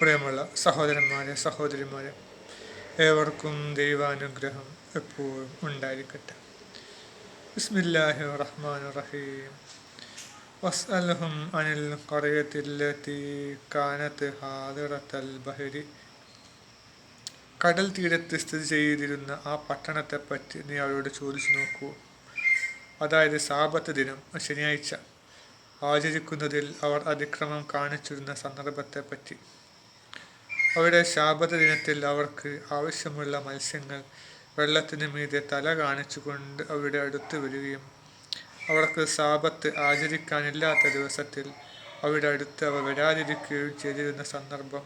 പ്രിയമുള്ള സഹോദരന്മാരെ സഹോദരിമാരെ ഏവർക്കും ദൈവാനുഗ്രഹം എപ്പോഴും ഉണ്ടായിരിക്കട്ടെ. ബിസ്മില്ലാഹി റഹ്മാൻ റഹീം. വസ്അലഹും അനിൽ കറയത്തില്ലത്തി കാനത്ത് ഹാദിറത്തൽ ബഹരി. കടൽ തീരത്ത് സ്ഥിതി ചെയ്തിരുന്ന ആ പട്ടണത്തെപ്പറ്റി നീ അവരോട് ചോദിച്ചു നോക്കൂ. അതായത് സാപത്ത് ദിനം ശനിയാഴ്ച. ആചരിക്കുന്നതിൽ അവർ അതിക്രമം കാണിച്ചിരുന്ന സന്ദർഭത്തെപ്പറ്റി. അവിടെ ശാപത ദിനത്തിൽ അവർക്ക് ആവശ്യമുള്ള മത്സ്യങ്ങൾ വെള്ളത്തിന് മീതെ തല കാണിച്ചുകൊണ്ട് അവിടെ അടുത്ത് വരികയും അവർക്ക് സാപത്ത് ആചരിക്കാനില്ലാത്ത ദിവസത്തിൽ അവിടെ അടുത്ത് അവ വരാതിരിക്കുകയും ചെയ്തിരുന്ന സന്ദർഭം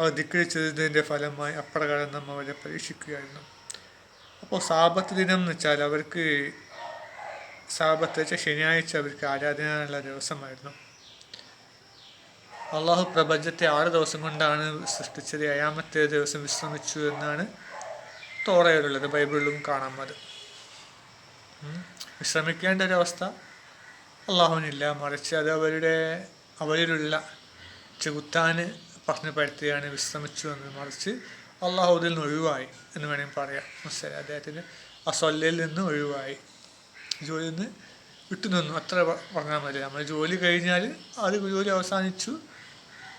അവർ ധിക്കരിച്ചതിന്റെ ഫലമായി അപ്രകാരം നാം അവരെ പരീക്ഷിക്കുകയായിരുന്നു. അപ്പോൾ സാപത്ത് ദിനം എന്ന് വെച്ചാൽ അവർക്ക് സാപത്ത് വെച്ചാൽ ശനിയാഴ്ച അവർക്ക് ആരാധനയുള്ള ദിവസമായിരുന്നു. അള്ളാഹു പ്രപഞ്ചത്തെ ആറ് ദിവസം കൊണ്ടാണ് സൃഷ്ടിച്ചത്. ഏഴാമത്തെ ദിവസം വിശ്രമിച്ചു എന്നാണ് തോറയിലുള്ളത് ബൈബിളിലും കാണാം അത്. വിശ്രമിക്കേണ്ട ഒരവസ്ഥ അള്ളാഹുവിനില്ല. മറിച്ച് അത് അവരുടെ അവരിലുള്ള ചെകുത്താന് പറഞ്ഞു പരത്തുകയാണ് വിശ്രമിച്ചു എന്ന്. മറിച്ച് അള്ളാഹു ഇതിൽ നിന്ന് ഒഴിവായി എന്ന് വേണമെങ്കിൽ പറയാം. മനസ്സിലായി? അദ്ദേഹത്തിന് ആ സൊല്ലയിൽ നിന്ന് ഒഴിവായി. ജോലിയിൽ നിന്ന് വിട്ടുനിന്നു. അത്ര പറഞ്ഞാൽ മതി നമ്മൾ ജോലി കഴിഞ്ഞാൽ അത് ജോലി അവസാനിച്ചു.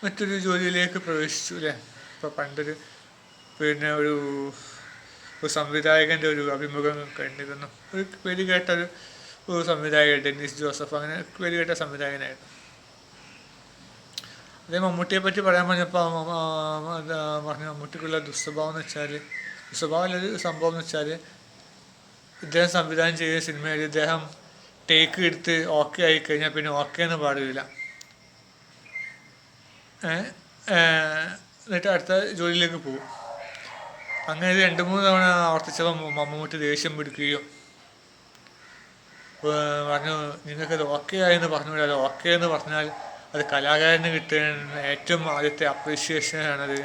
മറ്റൊരു ജോലിയിലേക്ക് പ്രവേശിച്ചു അല്ലേ ഇപ്പോൾ പണ്ടൊരു പിന്നെ ഒരു ഒരു സംവിധായകന്റെ ഒരു അഭിമുഖം കണ്ടിരുന്നു. ഒരു പേര് കേട്ട ഒരു സംവിധായകൻ ഡെന്നിസ് ജോസഫ്. അങ്ങനെ പേര് കേട്ട സംവിധായകനായിരുന്നു. അതേ മമ്മൂട്ടിയെ പറ്റി പറയാൻ പറഞ്ഞപ്പോൾ പറഞ്ഞു മമ്മൂട്ടിക്കുള്ള ദുസ്വഭാവം എന്ന് വെച്ചാൽ ദുസ്വഭാവം അല്ലൊരു സംഭവം എന്ന് വെച്ചാൽ ഇദ്ദേഹം സംവിധാനം ചെയ്ത സിനിമയിൽ ഇദ്ദേഹം ടേക്ക് എടുത്ത് ഓക്കെ ആയി കഴിഞ്ഞാൽ പിന്നെ ഓക്കെ എന്ന് പാടില്ല. എന്നിട്ട് അടുത്ത ജോലിയിലേക്ക് പോകും. അങ്ങനെ ഇത് രണ്ട് മൂന്ന് തവണ ആവർത്തിച്ചപ്പോൾ മമ്മൂട്ടി ദേഷ്യം പിടിക്കുകയും പറഞ്ഞു നിങ്ങൾക്കത് ഓക്കെ ആയെന്ന് പറഞ്ഞു അത് ഓക്കെ എന്ന് പറഞ്ഞാൽ അത് കലാകാരന് കിട്ടുന്ന ഏറ്റവും ആദ്യത്തെ അപ്രീഷിയേഷനാണത്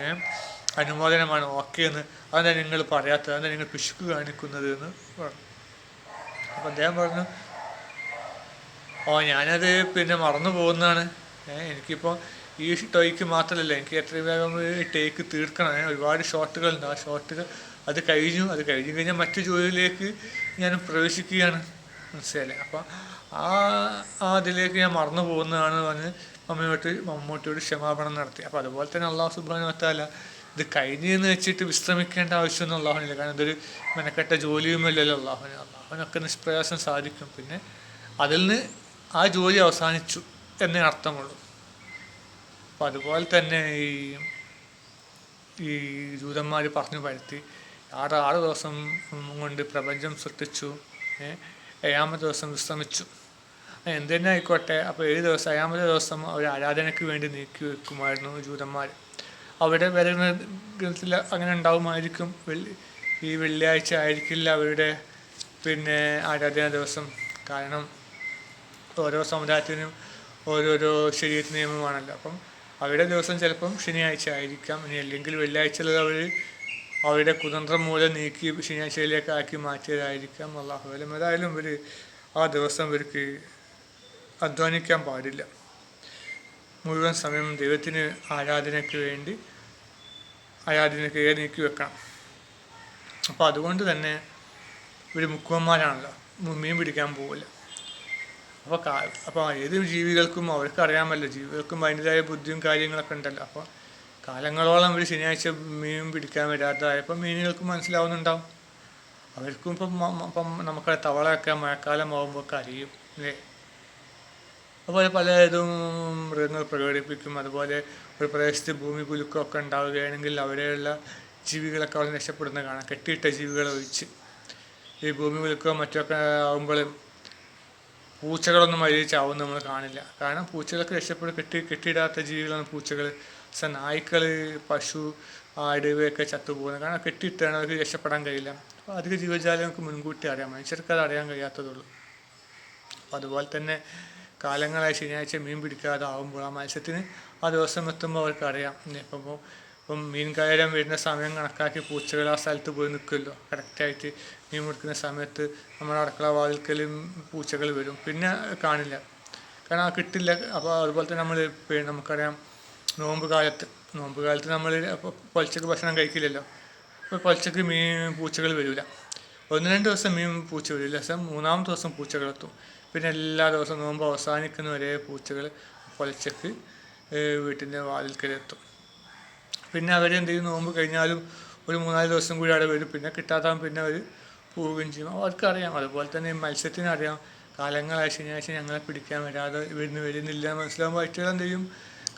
അനുമോദനമാണ് ഓക്കെ എന്ന്. അതെന്താ നിങ്ങൾ പറയാത്തത്? അതെന്താ നിങ്ങൾ പിശുക്ക് കാണിക്കുന്നത് എന്ന് പറഞ്ഞു. അപ്പം അദ്ദേഹം പറഞ്ഞു ഓ ഞാനത് പിന്നെ മറന്നു പോകുന്നതാണ്. എനിക്കിപ്പോൾ ഈ ടോയ്ക്ക് മാത്രമല്ല എനിക്ക് എത്രയും വേഗം ടേക്ക് തീർക്കണം. ഒരുപാട് ഷോട്ടുകളുണ്ട് ആ ഷോട്ടുകൾ അത് കഴിഞ്ഞു. അത് കഴിഞ്ഞു കഴിഞ്ഞാൽ മറ്റു ജോലിയിലേക്ക് ഞാൻ പ്രവേശിക്കുകയാണ്. മനസ്സിലായില്ലേ? അപ്പം ആ ആ അതിലേക്ക് ഞാൻ മറന്നു പോകുന്നതാണ് പറഞ്ഞ് മമ്മിയോട്ട് മമ്മൂട്ടിയോട് ക്ഷമാപണം നടത്തി. അപ്പോൾ അതുപോലെ തന്നെ അള്ളാഹു സുബ്രാൻ വത്താല ഇത് കഴിഞ്ഞെന്ന് വെച്ചിട്ട് വിശ്രമിക്കേണ്ട ആവശ്യമൊന്നും അള്ളാഹുനില്ല കാരണം ഇതൊരു മെനക്കെട്ട ജോലിയുമല്ലല്ലോ അള്ളാഹുന് അള്ളാഹുനൊക്കെ നിഷ്പ്രയാസം സാധിക്കും. പിന്നെ അതിൽ നിന്ന് ആ ജോലി അവസാനിച്ചു എന്നേ അർത്ഥമുള്ളൂ. അപ്പം അതുപോലെ തന്നെ ഈ ഈ ജൂതന്മാർ പറഞ്ഞു പരത്തി ആറ് ആറ് ദിവസം കൊണ്ട് പ്രപഞ്ചം സൃഷ്ടിച്ചു ഏഴാമത്തെ ദിവസം വിശ്രമിച്ചു. എന്ത് തന്നെ ആയിക്കോട്ടെ അപ്പോൾ ഏഴ് ദിവസം ഏഴാമത്തെ ദിവസം അവർ ആരാധനയ്ക്ക് വേണ്ടി നീക്കി വെക്കുമായിരുന്നു ജൂതന്മാർ അവരുടെ വരുന്ന ഗ്രന്ഥത്തിൽ അങ്ങനെ ഉണ്ടാവുമായിരിക്കും വെള്ളി ഈ വെള്ളിയാഴ്ച ആയിരിക്കില്ല അവരുടെ പിന്നെ ആരാധന ദിവസം. കാരണം ഓരോ സമുദായത്തിനും ഓരോരോ ശരീരത്തിന് നിയമമാണല്ലോ അപ്പം അവരുടെ ദിവസം ചിലപ്പം ശനിയാഴ്ച ആയിരിക്കാം. ഇനി അല്ലെങ്കിൽ വെള്ളിയാഴ്ചയിൽ അവർ അവരുടെ കുതന്ത്രം മൂലം നീക്കി ശനിയാഴ്ചയിലേക്ക് ആക്കി മാറ്റിയതായിരിക്കാം. അള്ളാഹുലം ഏതായാലും ഇവർ ആ ദിവസം ഇവർക്ക് അധ്വാനിക്കാൻ പാടില്ല. മുഴുവൻ സമയം ദൈവത്തിന് ആരാധനയ്ക്ക് വേണ്ടി ആരാധനയ്ക്ക് നീക്കി വെക്കണം അപ്പോൾ അതുകൊണ്ട് തന്നെ ഒരു മുക്കുവന്മാരാണല്ലോ. മീൻ പിടിക്കാൻ പോവില്ല അപ്പോൾ അപ്പോൾ ഏത് ജീവികൾക്കും അവർക്ക് അറിയാമല്ലോ ജീവികൾക്കും അതിന്റെതായ ബുദ്ധിയും കാര്യങ്ങളൊക്കെ ഉണ്ടല്ലോ. അപ്പോൾ കാലങ്ങളോളം ഒരു ശനിയാഴ്ച മീൻ പിടിക്കാൻ വരാത്തതായപ്പോൾ മീനുകൾക്ക് മനസ്സിലാവുന്നുണ്ടാവും. അവർക്കും ഇപ്പം ഇപ്പം നമുക്ക് തവളയൊക്കെ മഴക്കാലം ആകുമ്പോൾ അറിയും അല്ലേ? അതുപോലെ പല ഇതും മൃഗങ്ങൾ പ്രകടിപ്പിക്കും. അതുപോലെ ഒരു പ്രദേശത്ത് ഭൂമി കുലുക്കമൊക്കെ ഉണ്ടാവുകയാണെങ്കിൽ അവിടെയുള്ള ജീവികളൊക്കെ അവിടെ രക്ഷപ്പെടുന്ന കാണാം. കെട്ടിയിട്ട ജീവികളെ ഒഴിച്ച്. ഈ ഭൂമി കുലുക്കോ മറ്റൊക്കെ ആകുമ്പോൾ പൂച്ചകളൊന്നും വഴി ചാവും നമ്മൾ കാണില്ല. കാരണം പൂച്ചകൾക്ക് രക്ഷപ്പെട്ട് കെട്ടി കെട്ടിയിടാത്ത ജീവികളാണ് പൂച്ചകൾ. പക്ഷെ നായ്ക്കൾ പശു ആട് ഇവയൊക്കെ ചത്തുപോകുന്നത്. കാരണം കെട്ടിയിട്ടാണ് അവർക്ക് രക്ഷപ്പെടാൻ കഴിയില്ല. അപ്പോൾ അധിക ജീവജാലങ്ങൾക്ക് മുൻകൂട്ടി അറിയാം. മനുഷ്യർക്ക് അത് അറിയാൻ കഴിയാത്തതുള്ളൂ അപ്പോൾ അതുപോലെ തന്നെ കാലങ്ങളായി ശനിയാഴ്ച മീൻ പിടിക്കാതെ ആകുമ്പോൾ ആ മത്സ്യത്തിന് ആ ദിവസം എത്തുമ്പോൾ അവർക്ക് അറിയാം. ഇപ്പം ഇപ്പം മീൻ കയറാൻ വരുന്ന സമയം കണക്കാക്കി പൂച്ചകൾ ആ സ്ഥലത്ത് പോയി നിൽക്കുമല്ലോ. കറക്റ്റായിട്ട് മീൻ പിടിക്കുന്ന സമയത്ത് നമ്മുടെ അടുക്കള വാതിൽക്കലും പൂച്ചകൾ വരും. പിന്നെ കാണില്ല. കാരണം ആ കിട്ടില്ല. അപ്പോൾ അതുപോലെ തന്നെ നമ്മൾ പിന്നെ നമുക്കറിയാം നോമ്പ് കാലത്ത് നോമ്പ് കാലത്ത് നമ്മൾ അപ്പോൾ പൊലച്ചക്ക് ഭക്ഷണം കഴിക്കില്ലല്ലോ. അപ്പോൾ പൊലച്ചക്ക് മീൻ പൂച്ചകൾ വരില്ല. ഒന്ന് രണ്ട് ദിവസം മീൻ പൂച്ച വരില്ല. ദിവസം മൂന്നാമത്തെ ദിവസം പൂച്ചകളെത്തും പിന്നെ എല്ലാ ദിവസവും നോമ്പ് അവസാനിക്കുന്ന വരെ പൂച്ചകൾ പൊലച്ചക്ക് വീട്ടിന്റെ വാതിൽക്കലെത്തും പിന്നെ അവരെന്തെങ്കിലും നോമ്പ് കഴിഞ്ഞാലും ഒരു മൂന്നാൽ ദിവസം കൂടി അവിടെ വരും. പിന്നെ കിട്ടാത്ത പിന്നെ അവർ പോവുകയും ചെയ്യും. അവർക്കറിയാം അതുപോലെ തന്നെ മത്സ്യത്തിനറിയാം കാലങ്ങളായി ശനിയാഴ്ച ഞങ്ങളെ പിടിക്കാൻ വരാതെ ഇവിടുന്ന് വരുന്നില്ല. മനസ്സിലാകുമ്പോൾ അയറ്റുകൾ എന്ത് ചെയ്യും?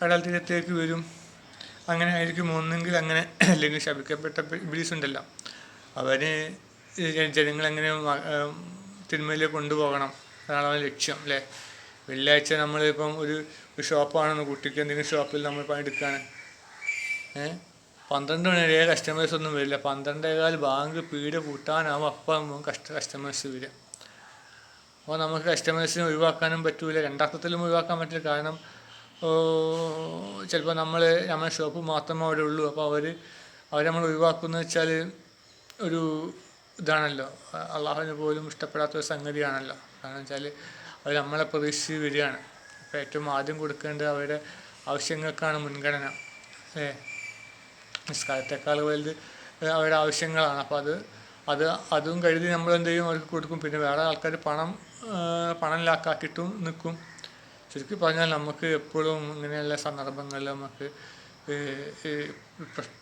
കടൽ തീരത്തേക്ക് വരും. അങ്ങനെ ആയിരിക്കും. ഒന്നെങ്കിൽ അങ്ങനെ അല്ലെങ്കിൽ ശപിക്കപ്പെട്ട ഇബ്ലീസ് ഉണ്ടല്ലോ. അവന് ജനങ്ങളെങ്ങനെ തിന്മയിലേക്ക് കൊണ്ടുപോകണം? അതാണ് അവൻ ലക്ഷ്യം അല്ലേ? വെള്ളിയാഴ്ച നമ്മളിപ്പം ഒരു ഷോപ്പാണെന്ന് കുട്ടിക്ക് എന്തെങ്കിലും ഷോപ്പിൽ നമ്മൾ പണിയെടുക്കുകയാണ് ഏഹ് പന്ത്രണ്ട് മണി വരെ കസ്റ്റമേഴ്സ് ഒന്നും വരില്ല. പന്ത്രണ്ടേകാൽ ബാങ്ക് പീട് പൂട്ടാനാവും അപ്പം കസ്റ്റ കസ്റ്റമേഴ്സ് വരിക. അപ്പോൾ നമുക്ക് കസ്റ്റമേഴ്സിനെ ഒഴിവാക്കാനും പറ്റില്ല രണ്ടർത്ഥത്തിലും ഒഴിവാക്കാൻ പറ്റില്ല. കാരണം ചിലപ്പോൾ നമ്മൾ നമ്മുടെ ഷോപ്പ് മാത്രമേ അവിടെ ഉള്ളൂ. അപ്പോൾ അവർ അവർ നമ്മൾ ഒഴിവാക്കുന്നത് വെച്ചാൽ ഒരു ഇതാണല്ലോ. അള്ളാഹുവിന് പോലും ഇഷ്ടപ്പെടാത്ത ഒരു സംഗതിയാണല്ലോ. കാരണം വെച്ചാൽ അവർ നമ്മളെ പ്രതീക്ഷിച്ച് വരികയാണ്. അപ്പോൾ ഏറ്റവും ആദ്യം കൊടുക്കേണ്ടത് അവരുടെ ആവശ്യങ്ങൾക്കാണ് മുൻഗണന. ഏ നിസ്കാരത്തെക്കാൾ വലുത് അവരുടെ ആവശ്യങ്ങളാണ്. അപ്പോൾ അത് അത് അതും കരുതി നമ്മൾ എന്ത് ചെയ്യും അവർക്ക് കൊടുക്കും. പിന്നെ വേറെ ആൾക്കാർ പണം പണം ലാക്കാക്കിയിട്ടും നിൽക്കും ചുരുക്കി പറഞ്ഞാൽ നമുക്ക് എപ്പോഴും ഇങ്ങനെയുള്ള സന്ദർഭങ്ങളിൽ നമുക്ക്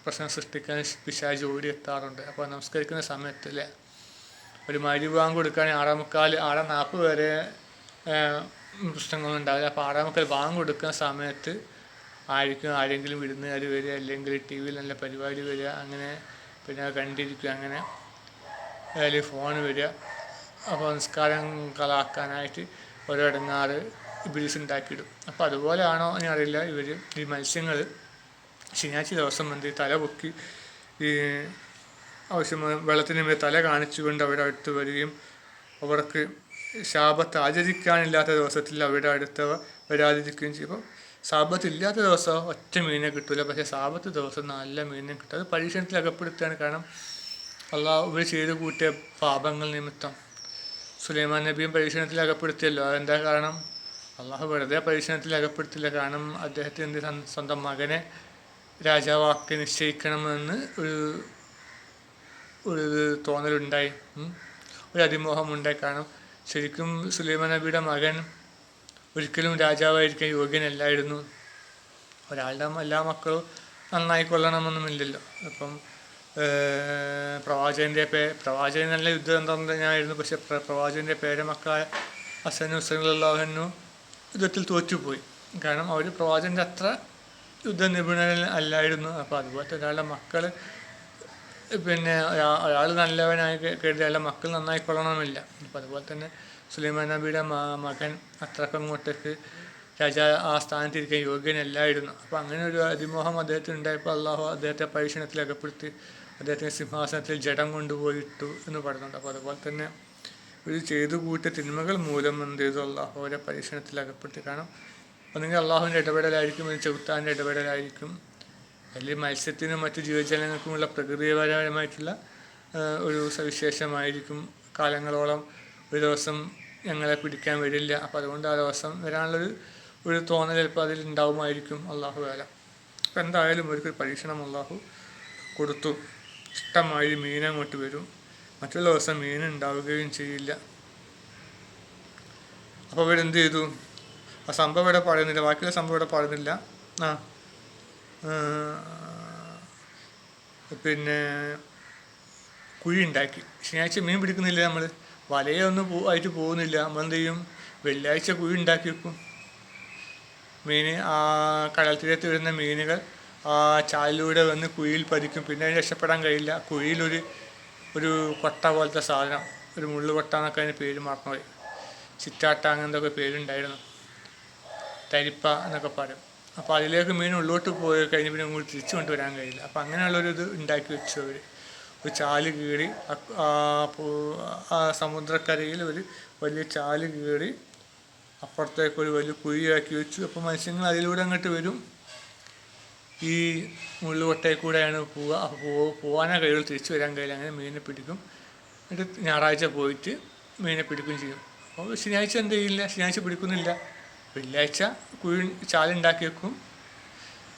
പ്രശ്നം സൃഷ്ടിക്കാൻ പിശാജ് ഓടി എത്താറുണ്ട്. അപ്പോൾ നമസ്കരിക്കുന്ന സമയത്തിൽ ഒരു വിവാഹം കൊടുക്കുകയാണെങ്കിൽ ആറാമുക്കാൽ ആറാം നാൽപ്പത് വരെ പ്രശ്നങ്ങളുണ്ടാവില്ല. അപ്പോൾ ആറാമുക്കാൽ വാങ്ങ് കൊടുക്കുന്ന സമയത്ത് ആയിരിക്കും. ആരെങ്കിലും വിരുന്നുകാർ വരിക അല്ലെങ്കിൽ ടി വിയിൽ നല്ല പരിപാടി വരിക അങ്ങനെ പിന്നെ കണ്ടിരിക്കുക അങ്ങനെ അല്ലെങ്കിൽ ഫോൺ വരിക. അപ്പോൾ നിസ്കാരം കളാക്കാനായിട്ട് ഓരോ ഇടങ്ങാറ് ഇബിലിസ് ഉണ്ടാക്കിയിടും. അപ്പോൾ അതുപോലെയാണോ എന്ന് അറിയില്ല ഇവർ ഈ മത്സ്യങ്ങൾ ശനിയാഴ്ച ദിവസം എന്ത് തല പൊക്കി ഈ ആവശ്യം വെള്ളത്തിന് മേൽ തല കാണിച്ചുകൊണ്ട് അവരുടെ അടുത്ത് വരികയും അവർക്ക് ശാപത്ത് ആചരിക്കാനില്ലാത്ത ദിവസത്തിൽ അവരുടെ അടുത്ത് വരാതിരിക്കുകയും ചെയ്യും. സാപത്ത് ഇല്ലാത്ത ദിവസം ഒറ്റ മീനെ കിട്ടില്ല പക്ഷേ സാപത്ത് ദിവസം നല്ല മീനെ കിട്ടും. അത് പരീക്ഷണത്തിൽ അകപ്പെടുത്തുകയാണ്. കാരണം അള്ളാഹു ഇവർ ചെയ്ത് കൂട്ടിയ പാപങ്ങൾ നിമിത്തം സുലൈമാൻ നബിയും പരീക്ഷണത്തിൽ അകപ്പെടുത്തിയല്ലോ. അതെന്താ കാരണം? അള്ളാഹു വെറുതെ പരീക്ഷണത്തിൽ അകപ്പെടുത്തില്ല. കാരണം അദ്ദേഹത്തിന്റെ സ്വന്തം മകനെ രാജാവാക്കി നിശ്ചയിക്കണമെന്ന് ഒരു ഒരു തോന്നലുണ്ടായി. ഒരു അതിമോഹമുണ്ടായി. കാരണം ശരിക്കും സുലൈമാൻ നബിയുടെ മകൻ ഒരിക്കലും രാജാവായിരിക്കാൻ യോഗ്യനല്ലായിരുന്നു. ഒരാളുടെ എല്ലാ മക്കളും നന്നായി കൊള്ളണമെന്നുമില്ലല്ലോ. അപ്പം പ്രവാചകന്റെ പേ പ്രവാചകൻ നല്ല യുദ്ധതന്ത്രജ്ഞനായിരുന്നു. പക്ഷെ പ്രവാചകന്റെ പേരമക്കളായ ഹസൻ ഹുസൈനുള്ളാഹനു യുദ്ധത്തിൽ തോറ്റുപോയി. കാരണം അവർ പ്രവാചകന്റെ അത്ര യുദ്ധ നിപുണൻ അല്ലായിരുന്നു. അപ്പോൾ അതുപോലത്തെ ഒരാളുടെ മക്കൾ പിന്നെ ഒരാൾ നല്ലവനായി കരുതി അയാളുടെ മക്കൾ നന്നായി കൊള്ളണമെന്നില്ല അപ്പോൾ അതുപോലെ തന്നെ സുലൈമാൻ നബിയുടെ മകൻ അത്രക്കങ്ങോട്ടേക്ക് രാജ ആ സ്ഥാനത്തിരിക്കാൻ യോഗ്യനല്ലായിരുന്നു. അപ്പോൾ അങ്ങനെ ഒരു അതിമോഹം അദ്ദേഹത്തിന് ഉണ്ടായപ്പോൾ അള്ളാഹു അദ്ദേഹത്തെ പരീക്ഷണത്തിൽ അകപ്പെടുത്തി അദ്ദേഹത്തിന് സിംഹാസനത്തിൽ ജഡം കൊണ്ടുപോയിട്ടു എന്ന് പറയുന്നുണ്ട് അപ്പോൾ അതുപോലെ തന്നെ ഒരു ചെയ്തു കൂട്ടിയ തിന്മകൾ മൂലം എന്ത് ചെയ്തു? അള്ളാഹു പരീക്ഷണത്തിൽ അകപ്പെടുത്തി. കാരണം ഒന്നുകിൽ അള്ളാഹുവിന്റെ ഇടപെടലായിരിക്കും ചെകുത്താന്റെ ഇടപെടലായിരിക്കും. അല്ലെങ്കിൽ മത്സ്യത്തിനും മറ്റു ജീവജാലങ്ങൾക്കുമുള്ള പ്രകൃതിപരമായിട്ടുള്ള ഒരു സവിശേഷമായിരിക്കും കാലങ്ങളോളം. ഒരു ദിവസം ഞങ്ങളെ പിടിക്കാൻ വരില്ല. അപ്പോൾ അതുകൊണ്ട് ആ ദിവസം വരാനുള്ളൊരു ഒരു തോന്നൽ ചിലപ്പോൾ അതിൽ ഉണ്ടാവുമായിരിക്കും. അള്ളാഹു വേല അപ്പം എന്തായാലും ഒരു പരീക്ഷണം അള്ളാഹു കൊടുത്തു. ഇഷ്ടമായി മീൻ അങ്ങോട്ട് വരും. മറ്റുള്ള ദിവസം മീൻ ഉണ്ടാവുകയും ചെയ്യില്ല. അപ്പോൾ ഇവരെന്ത് ചെയ്തു? ആ സംഭവം ഇവിടെ പറയുന്നില്ല. ബാക്കിയുള്ള സംഭവം ഇവിടെ പറയുന്നില്ല. ആ. പിന്നെ കുഴി ഉണ്ടാക്കി. ശനിയാഴ്ച മീൻ പിടിക്കുന്നില്ല നമ്മൾ വലയൊന്നും പോ ആയിട്ട് പോകുന്നില്ല. നമ്മളെന്ത് ചെയ്യും വെള്ളിയാഴ്ച കുഴി ഉണ്ടാക്കി വെക്കും. മീൻ ആ കടൽ തീരത്ത് വരുന്ന മീനുകൾ ആ ചാലിലൂടെ വന്ന് കുഴിയിൽ പതിക്കും. പിന്നെ അതിന് രക്ഷപ്പെടാൻ കഴിയില്ല. കുഴിയിലൊരു ഒരു കൊട്ട പോലത്തെ സാധനം. ഒരു മുള്ളു കൊട്ട എന്നൊക്കെ അതിന് പേര് മറന്നുപോയി. ചിറ്റാട്ട അങ്ങനത്തെ ഒക്കെ പേരുണ്ടായിരുന്നു. തരിപ്പ എന്നൊക്കെ പറയും. അപ്പോൾ അതിലേക്ക് മീൻ ഉള്ളോട്ട് പോയി കഴിഞ്ഞ് പിന്നെ അങ്ങോട്ട് തിരിച്ചു കൊണ്ടുവരാൻ കഴിയില്ല. അപ്പോൾ അങ്ങനെയുള്ളൊരു ഇത് ഉണ്ടാക്കി വെച്ചു അവർ ഒരു ചാൽ കീറി ആ സമുദ്രക്കരയിൽ ഒരു വലിയ ചാൽ കീറി അപ്പുറത്തേക്ക് ഒരു വലിയ കുഴിയാക്കി വെച്ചു. അപ്പോൾ മത്സ്യങ്ങൾ അതിലൂടെ അങ്ങോട്ട് വരും. ഈ മുള്ളുകൊട്ടയിൽ കൂടെയാണ് പോവുക. അപ്പോൾ പോ പോകാനേ തിരിച്ചു വരാൻ കഴിയില്ല. അങ്ങനെ മീനെ പിടിക്കും. എന്നിട്ട് ഞായറാഴ്ച പോയിട്ട് മീനെ പിടിക്കുകയും ചെയ്യും. അപ്പോൾ ശനിയാഴ്ച എന്ത് ചെയ്യില്ല? ശനിയാഴ്ച പിടിക്കുന്നില്ല. വെള്ളിയാഴ്ച കുഴി ചാലുണ്ടാക്കി വെക്കും.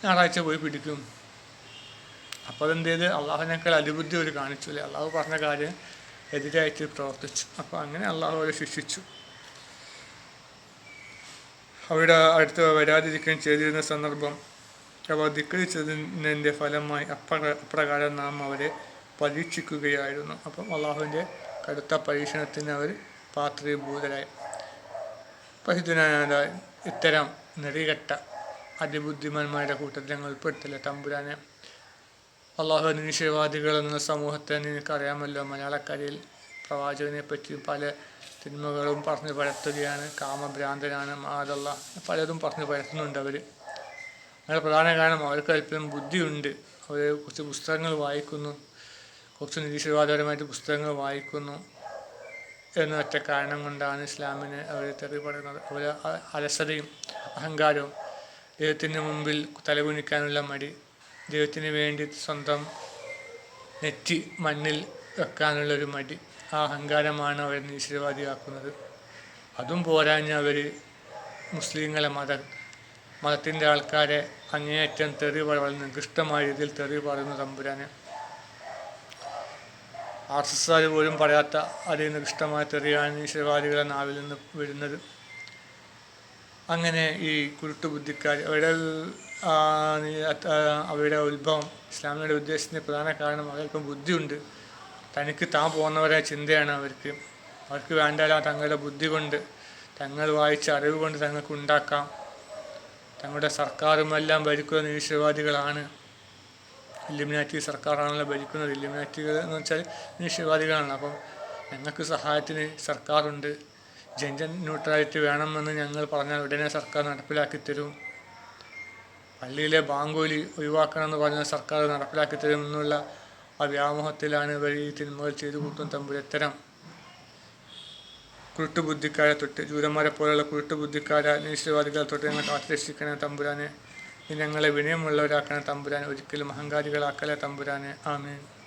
ഞായറാഴ്ച പോയി പിടിക്കും. അപ്പോൾ അതെന്ത് ചെയ്ത് അള്ളാഹുവിനേക്കാൾ അതിബുദ്ധി ഒരു കാണിച്ചു അല്ലേ? അള്ളാഹു പറഞ്ഞ കാര്യം എതിരായിട്ട് പ്രവർത്തിച്ചു. അപ്പോൾ അങ്ങനെ അള്ളാഹു അവരെ ശിക്ഷിച്ചു. അവിടെ അടുത്ത് വരാതിരിക്കാൻ ചെയ്തിരുന്ന സന്ദർഭം അവ ധിക്കരിച്ചതിന്റെ ഫലമായി അപ്ര അപ്രകാരം നാം അവരെ പരീക്ഷിക്കുകയായിരുന്നു. അപ്പം അള്ളാഹുവിന്റെ കടുത്ത പരീക്ഷണത്തിന് അവർ പാത്രീഭൂതരായി. പഹിതനായ ഇത്തരം നെറികെട്ട അതിബുദ്ധിമാന്മാരുടെ കൂട്ടത്തിൽ ഞങ്ങൾ ഉൾപ്പെടുത്തില്ല. തമ്പുരാനെ അള്ളാഹു നിഷേവാദികൾ എന്ന സമൂഹത്തെ നിനക്കറിയാമല്ലോ. മലയാളക്കരയിൽ പ്രവാചകനെ പറ്റി പല തിന്മകളും പറഞ്ഞു പരത്തുകയാണ്. കാമഭ്രാന്തനാണ് മാതല്ല പലതും പറഞ്ഞു പരത്തുന്നുണ്ട് അവർ അങ്ങനെ പ്രധാന കാരണം അവർക്ക് അല്പം ബുദ്ധിയുണ്ട്. അവർ കുറച്ച് പുസ്തകങ്ങൾ വായിക്കുന്നു. കുറച്ച് നിരീശ്വരവാദപരമായിട്ട് പുസ്തകങ്ങൾ വായിക്കുന്നു. എന്ന ഒറ്റ കാരണം കൊണ്ടാണ് ഇസ്ലാമിനെ അവർ തെറി പറയുന്നത് അവർ അലസതയും അഹങ്കാരവും ദൈവത്തിന് മുമ്പിൽ തലകുനിക്കാനുള്ള മടി ദൈവത്തിന് വേണ്ടി സ്വന്തം നെറ്റി മണ്ണിൽ വെക്കാനുള്ളൊരു മടി ആ അഹങ്കാരമാണ് അവർ നിശ്ചയവാദിയാക്കുന്നത് അതും പോരാഞ്ഞ് അവർ മുസ്ലിങ്ങളെ മത മതത്തിന്റെ ആൾക്കാരെ അങ്ങേയറ്റം തെറി വളരെ നികൃഷ്ടമായ രീതിയിൽ തെറി പറയുന്ന തമ്പുരാനെ ആർ എസ് എസ്സുകാർ പോലും പറയാത്ത അതിൽ നിന്ന് ഇഷ്ടമായ തെറിയാണ് ശിവാലികളെ നാവിൽ നിന്ന് വരുന്നത് അങ്ങനെ ഈ കുരുട്ടു ബുദ്ധിക്കാർ അവരുടെ അവരുടെ ഉത്ഭവം ഇസ്ലാമിയുടെ ഉദ്ദേശത്തിന്റെ പ്രധാന കാരണം അവർക്കും ബുദ്ധിയുണ്ട്. തനിക്ക് താൻ പോകുന്നവരെ ചിന്തയാണ് അവർക്ക്. അവർക്ക് വേണ്ടല്ല തങ്ങളുടെ ബുദ്ധി കൊണ്ട് തങ്ങൾ വായിച്ച അറിവ് കൊണ്ട് തങ്ങൾക്ക് ഉണ്ടാക്കാം. തങ്ങളുടെ സർക്കാരുമെല്ലാം ഭരിക്കുന്ന നിരീശ്വരവാദികളാണ് ഇല്ലുമിനാറ്റി സർക്കാരാണല്ലോ ഭരിക്കുന്നത്. ഇല്ലുമിനാറ്റികൾ എന്ന് വെച്ചാൽ നിരീശ്വരവാദികളാണ് അപ്പം ഞങ്ങൾക്ക് സഹായത്തിന് സർക്കാരുണ്ട്. ജെൻഡർ ന്യൂട്രാലിറ്റി വേണമെന്ന് ഞങ്ങൾ പറഞ്ഞാൽ ഉടനെ സർക്കാർ നടപ്പിലാക്കി തരും. പള്ളിയിലെ ബാങ്കോലി ഒഴിവാക്കണമെന്ന് പറഞ്ഞാൽ സർക്കാർ നടപ്പിലാക്കി തരും എന്നുള്ള ആ വ്യാമോഹത്തിലാണ് ഇവർ ഈ തിന്മകൾ ചെയ്തു കൂട്ടും തമ്പുരത്തരം. കുരുട്ടുബുദ്ധിക്കാരെ തൊട്ട് ജൂതന്മാരെ പോലെയുള്ള കുരുട്ടുബുദ്ധിക്കാരെ നിശ്ചയവാദികളെ തൊട്ട് ഞങ്ങൾ കാത്തുരക്ഷിക്കണേ തമ്പുരാനെ. ഞങ്ങളെ വിനയമുള്ളവരാക്കണേ തമ്പുരാനെ. ഒരിക്കലും അഹങ്കാരികളാക്കലേ തമ്പുരാനെ. ആമേൻ.